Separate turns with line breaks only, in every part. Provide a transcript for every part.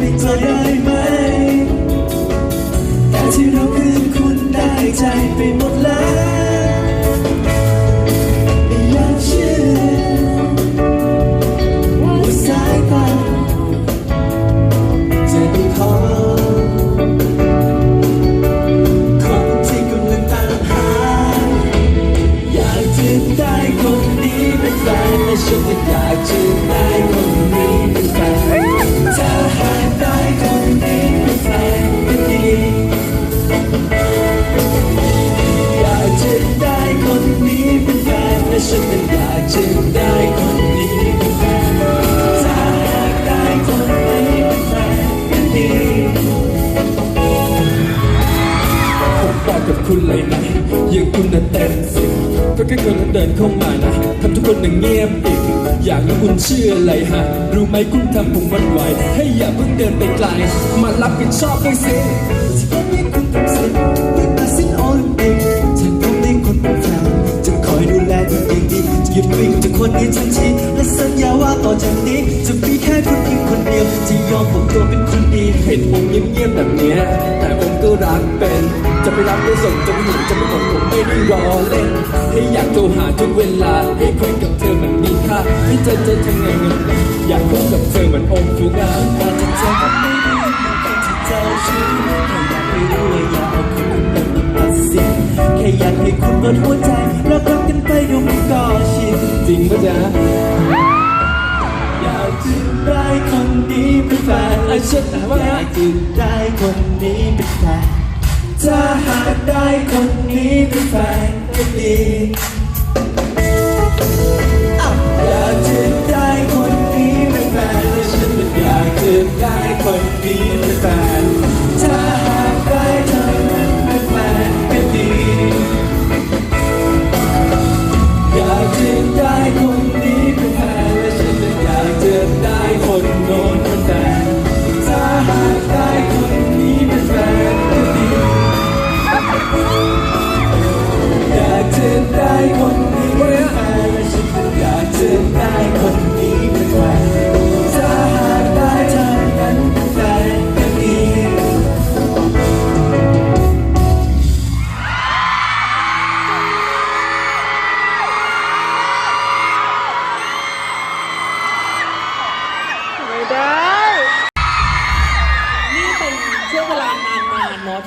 你在爱 ชื่ออะไรฮะ รู้ไหมคุณทำผมวันไหว ให้อย่าเพิ่งเดินไปไกล มารับผิดชอบด้วยสิ
ที่ผมให้คุณเป็นสิทธิ์ไม่ตัดสินโอนเองฉันผมให้คุณเป็นแฟนจะคอยดูแลคุณอย่างดีจะหยุดวิ่งจากคนนี้ทันทีและสัญญาว่าต่อจากนี้ จะมีแค่คุณเพียงคนเดียวที่ยอมผมตัวเป็นคนดี
เห็นผมเงียบๆแบบเนี้ยแต่ผมก็รักเป็นจะไปรับไปส่งจะไปหนุนจะไปกดผมไม่ได้รอเล่นให้อยากโทรหาทุกเวลาให้คุยกับเธอ ไม่เธอจะทำไงเงินอยากคุยกับเธอเหมือนอมฟูงา
การจะเจอกับไม่ดีการที่เจ้าชู้แค่อยากให้รู้ว่าอยากเอาคุณเป็นตัวตัดสินแค่อยากให้คุณเปิดหัวใจแล้วรักกันไปดูมันก็ชิน
จริงปะจ๊ะ
อยากจะได้คนนี้เป็นแฟนและฉันอยากจะได้คนนี้เป็นแฟนถ้าหากได้คนนี้เป็นแฟนก็ดี อยากจะได้คนนี้เป็นแฟนและฉันอยากจะได้คนนี้เป็นแฟนถ้าหาก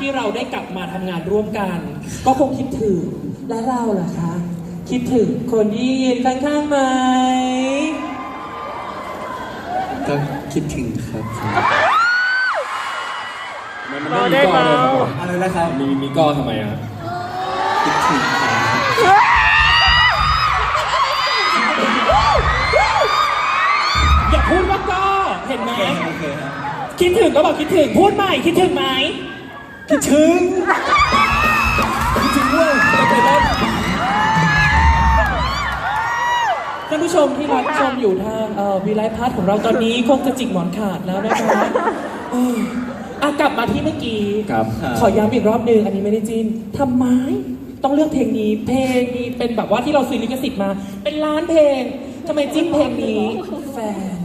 ที่เราได้กลับมาทำงานร่วมกัน ก็คงคิดถึงและเราล่ะคะ คิดถึงคนที่ยืนข้างๆไหม
ก็คิดถึงครับ
มัน
เรา
ไม่
ได้
มีก้อ
เมา
เลยครับผม
อะไรนะครับ
มีมีก้อทำไมอะ
คิดถึงครับ
อย่าพูดว่าก็เห็นไหม
โอเคครับ
คิดถึงก็บอกคิดถึง พูดใหม่คิดถึงไหม
คิดถึง
คิดถึงด้วยไปแล้วท่านผู้ชมที่รับชมอยู่ทางเอ่อวีไลฟ์พาร์ทของเราตอนนี้คงจะจิกหมอนขาดแล้วนะคะเอออะกลับมาที่เมื่อกี้
ครับ
ขอย้ำอีกรอบหนึ่งอันนี้ไม่ได้จินทำไมต้องเลือกเพลงนี้ เพลงนี้เป็นแบบว่าที่เราซื้อลิขสิทธิ์มา เป็นล้านเพลงทำไมจิ้มเพลงนี้ แฟน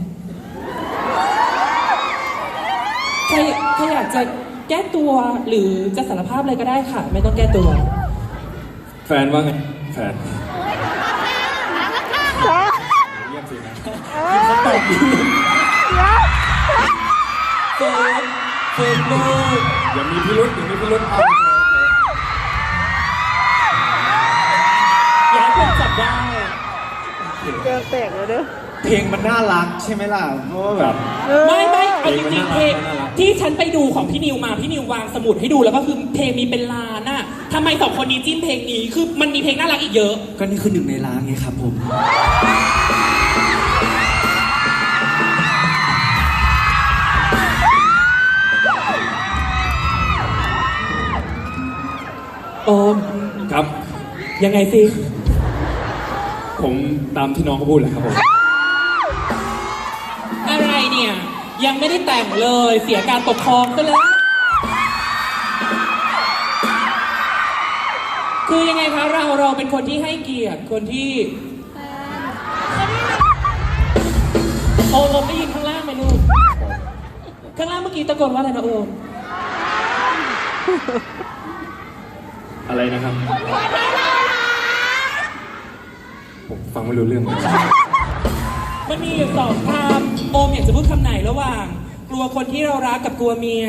ใครใครอยากจะ แก้ตัวหรือจะสารภาพอะไรก็ได้ค่ะ ไม่ต้องแก้ตัว
แฟนว่าไงแฟนเงียบสินะ
เขาตอบอยู่
เฟิร์นเฟิร์นโบ
อย่ามีพิรุษอย่ามีพิรุษเอา
อย่าให้คนจับได้
เกินแตกเลยเด้อ
เพลงมันน่ารักใช่ไหมล่ะเพราะว่าแบบ
ไม่ไม่เอาจริงๆ
เพ
เพ
ล
ล
ง
ง
มันน่ารัก
ที่ฉันไปดูของพี่นิวมาพี่นิววางสมุดให้ดูแล้วก็คือเพลงมีเป็นล้านอะทำไมสองคนนี้จิ้มเพลงนี้คือมันมีเพลงน่ารักอีกเยอะ
ก็นี่คือหนึ่งในร้านไงครับผม
โอม
ครับ
ยังไงสิ
ผมตามที่น้องเขาพูดแหละครับผม
ยังไม่ได้แต่งเลยเสียการปกครองซะแล้วคือยังไงคะเราเราเป็นคนที่ให้เกียรติคนที่โอมโอมได้ยินข้างล่างไหมลูกข้างล่างเมื่อกี้ตะโกนว่าอะไรนะโอม
อะไรนะครับ ผมฟังไม่รู้เรื่องเลย
มันมีอยู่สองคำโอมอยากจะพูดคำไหนระหว่าง กลัวคนที่เรารักกับกลัวเมีย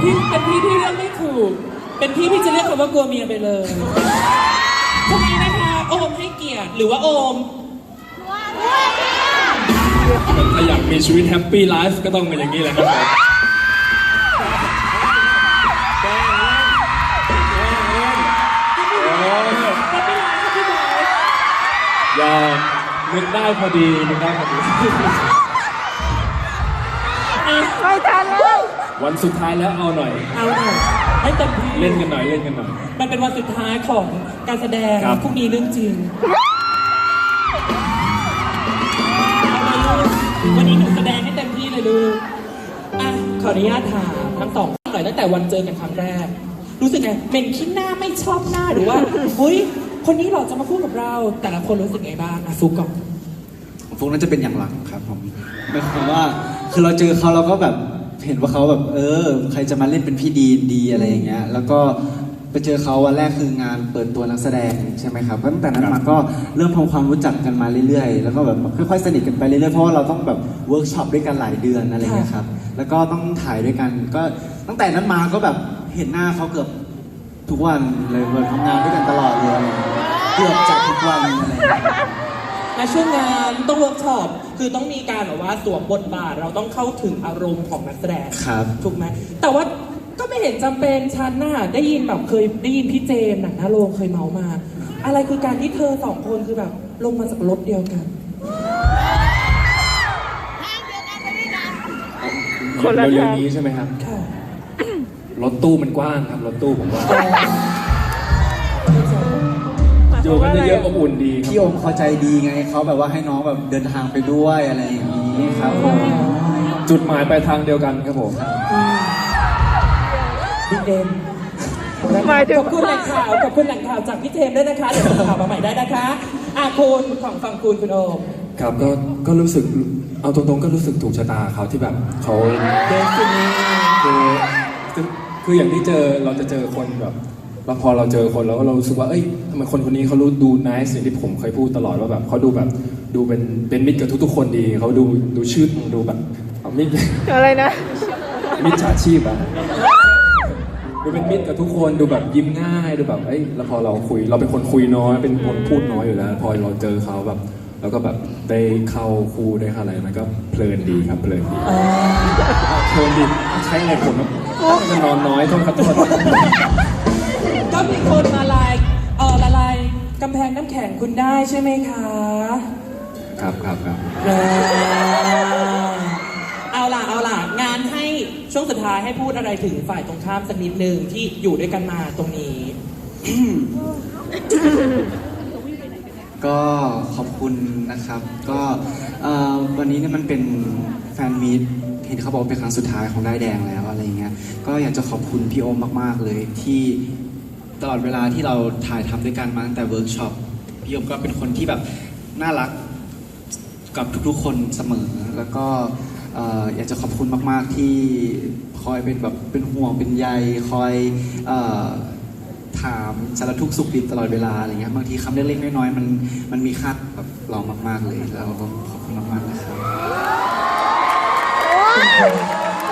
พี่เป็นพี่ที่เลือกไม่ถูก เป็นพี่พี่จะเรียกคำว่ากลัวเมียไปเลยทำไมนะคะโอมให้เกียรติหรือว่าโอม
ถ้าอยากมีชีวิตแฮปปี้ไลฟ์ก็ต้องเป็นอย่างนี้แหละครับ นึกได้พอดีนึกได้พอดี
ไม่ทันแล้ว
วันสุดท้ายแล้วเอาหน่อย
เอาหน่อยให้เต็มที่
เล่นกันหน่อยเล่นกันหน่อย
มันเป็นวันสุดท้ายของการแสดง
ครับ
พรุ่งนี้เรื่องจริงเอาเลยลูกวันนี้หนูแสดงให้เต็มที่เลยลูกอะขออนุญาตถามทั้งสองหน่อยตั้งแต่วันเจอกันครั้งแรก รู้สึกไงเป็นขี้หน้าไม่ชอบหน้าหรือว่าเฮ้ย คนนี้เหราจะมาพูดกับเรา แต่ละคนรู้สึกไงบ้างอะฟุกก่อน
พวกนั้นจะเป็นอย่างหลังครับผมหมายความว่าคือเราเจอเขาเราก็แบบเห็นว่าเขาแบบเออ ใครจะมาเล่นเป็นพี่ดีนดีอะไรอย่างเงี้ย แล้วก็ไปเจอเขาวันแรกคืองานเปิดตัวนักแสดงใช่ไหมครับตั้งแต่นั้นมาก็เริ่มทำความรู้จักกันมาเรื่อยๆ แล้วก็แบบค่อยๆสนิทกันไปเรื่อยๆเพราะว่าเราต้องแบบเวิร์กช็อปด้วยกันหลายเดือนอะไรอย่างเงี้ยครับแล้วก็ต้องถ่ายด้วยกัน ก็ตั้งแต่นั้นมาก็แบบเห็นหน้าเขาเกือบ ทุกวันเลยเราทำงานด้วยกันตลอดเลยอะไรอย่างเงี้ยเกือบจะทุกวันอะไรอย่างเงี้ย
และช่วงงานต้องเวิร์กช็อปคือต้องมีการแบบว่าสวมบทบาทเราต้องเข้าถึงอารมณ์ของนักแสดง
ครับ
ถูกไหมแต่ว่าก็ไม่เห็นจำเป็นฉันน่ะได้ยินแบบเคยได้ยินพี่เจมส์หนังหน้าโรงเคยเมามา อะไรคือการที่เธอสองคนคือแบบลงมาจากรถเดียวกัน
คนละ
เร็ว
ทาง
ๆนี้ใช่ไหมครับ
ค่ะ
รถตู้มันกว้างครับรถตู้ผมว่าอยู่กันเยอะๆอบอุ่นดีครับ
พี่โอมเขาใจดีไงเขาแบบว่าให้น้องแบบเดินทางไปด้วยอะไรอย่างนี้ครับผม
จุดหมายปลายทางเดียวกันครับผม
พี่เจมส์
หมายถึง
ขอบคุณแหล่งข่าวขอบคุณแหล่งข่าวจากพี่เจมส์ด้วยนะคะเดี๋ยวส่งข่าวมาใหม่ได้นะคะอะคุณของฝั่งคุณคุณโอม
ครับก็ก็รู้สึกเอาตรงๆก็รู้สึกถูกชะตาเขาที่แบบเขา
เดซินี
คือ คือคืออย่างที่เจอเราจะเจอคนแบบแล้วพอเราเจอคนแล้วเรารู้สึกว่าเอ้ยทำไมคนคนนี้เขารู้ดูน c e สิ่างที่ผมเคยพูดตลอดว่าแบบเขาดูแบบดูเป็นเป็นมิตรกับทุกๆคนดีเขาดูดูชื่นดูแบบเอามิตร
อะไรนะ
มิจฉาชีพอะดูเป็นมิตรกับทุกคนดูแบบยิ้มง่ายดูแบบเอ้ยแล้วพอเราคุย เราเป็นคนคุยน้อยเป็นคนพูดน้อยอยู่แล้ว พอเราเจอเขาแบบ แล้วก็แบบได้เข้าคู่ได้เข้าอะไรมันก็เพลินดีครับเพลินดีเพลินดีใช้อะไรผมนะจะนอนน้อยต้องขอโทษ
ก็มีคนมาลายเออละลายกำแพงน้ำแข็งคุณได้ใช่ไหมคะ
ครับครับครับ
อ่าเอาล่ะเอาล่ะงานให้ช่วงสุดท้ายให้พูดอะไรถึงฝ่ายตรงข้ามสักนิดหนึ่งที่อยู่ด้วยกันมาตรงนี้
ก็ขอบคุณนะครับ ก็วันนี้เนี่ยมันเป็นแฟนมีตเห็นเขาบอกเป็นครั้งสุดท้ายของได้แดงแล้วอะไรเงี้ยก็อยากจะขอบคุณพี่โอมมาก ๆ เลยที่ตลอดเวลาที่เราถ่ายทำด้วยกันมาตั้งแต่เวิร์กช็อปพี่โอมก็เป็นคนที่แบบน่ารักกับทุกๆคนเสมอ แล้วก็อยากจะขอบคุณมาก ๆ ที่คอยเป็นแบบเป็นห่วงเป็นใยคอยอ ถามสารทุกข์สุขดิบตลอดเวลาอะไรเงี้ยบางทีคำเล็กๆน้อยๆมันมันมีค่ากับเรามากๆเลยแล้วก็ขอบคุณมากๆนะครับ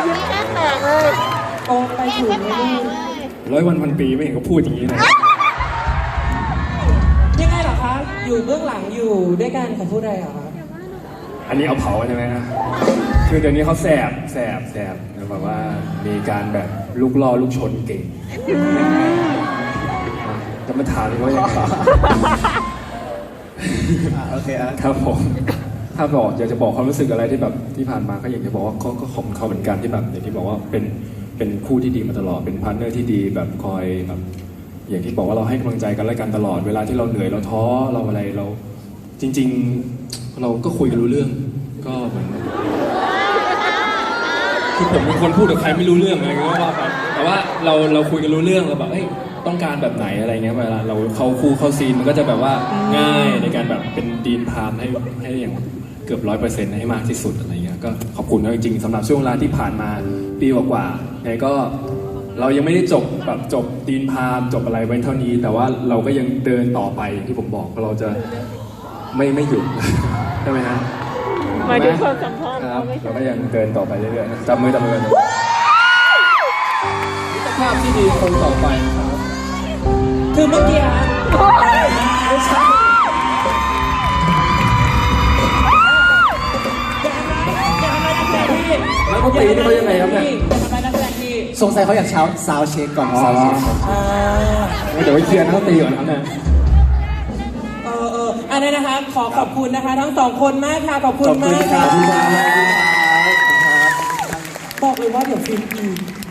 ยิ้มแค่แตกเลย
โอมไปถึงไหมลูก
ร้อยวันพันปีไม่เห็นเขาพูดอย่างนี้นะ
ยังไงเหรอคะ อยู่เบื้องหลังอยู่ด้วยกันเขาพูดอะไรเหรอคะ
อันนี้เอาเผาใช่ไหมฮะคือเดี๋ยวนี้เขาแสบแสบแสบแบบว่ามีการแบบลูกล่อลูกชนเก่ง จะมาถามเลยว่ายังไง
โอเคอะ
ครับผมถ้าบอกอยากจะบอกความรู้สึกอะไรที่แบบที่ผ่านมาก็อยากจะบอกว่าเขาก็ขอบคุณเขาเหมือนกันที่แบบอย่างที่บอกว่าเป็นเป็นคู่ที่ดีมาตลอดเป็นพาร์ทเนอร์ที่ดีแบบคอยแบบอย่างที่บอกว่าเราให้กำลังใจกันและกันตลอดเวลาที่เราเหนื่อยเราท้อเราอะไรเรา จริง ๆ เราก็คุยกันรู้เรื่อง ก็เหมือนคือผมเป็นคนพูดกับใครไม่รู้เรื่องอะไรก็ว่าไปแต่ว่าเราเราคุยกันรู้เรื่องเราแบบเอ้ย ต้องการแบบไหนอะไรเงี้ยเวลาเราเข้าคู่เข้าซีนมันก็จะแบบว่าง่ายในการแบบเป็นดีนพามให้ให้อย่างเกือบร้อยเปอร์เซ็นต์ให้มากที่สุดอะไรเงี้ยก็ขอบคุณนะจริงๆสำหรับช่วงเวลาที่ผ่านมาปีกว่าๆไงก็เรายังไม่ได้จบแบบจบดีนพามจบอะไรไว้เท่านี้ แต่ว่าเราก็ยังเดินต่อไปอย่างที่ผมบอกว่าเราจะไม่ไม่หยุดใช่ไหมฮะ
หมายถึงความสัมพันธ์
ครับ
ไม่ใช่
เราก็ยังเดินต่อไปเรื่อยๆนะจับมือจับมือกันภาพที่ดีคงต่อไป ครับ
คือเมื่อกี้ฮะ
ไม่ใช่
อย่าทำร้ายนักแสดงพี่
แล้วเขาตีนี่เขายังไงครับเนี่ย
อย่าทำร้ายนักแสดงพี่
สงสัยเขาอยากเช้าซาวเช็คก่อนซาวเช็ค
อ่า
เดี๋ยวไปเคลียร์เขาตีก่อนครับเนี่ย
เออเอออันนี้นะคะ ขอขอบคุณนะคะ ทั้งสองคนมากค่ะ ขอบคุณ
ขอบคุณ
มาก
ครั
ค่ะ
บ
บอกเลยว่าเดี๋ยวฟิล์มอีก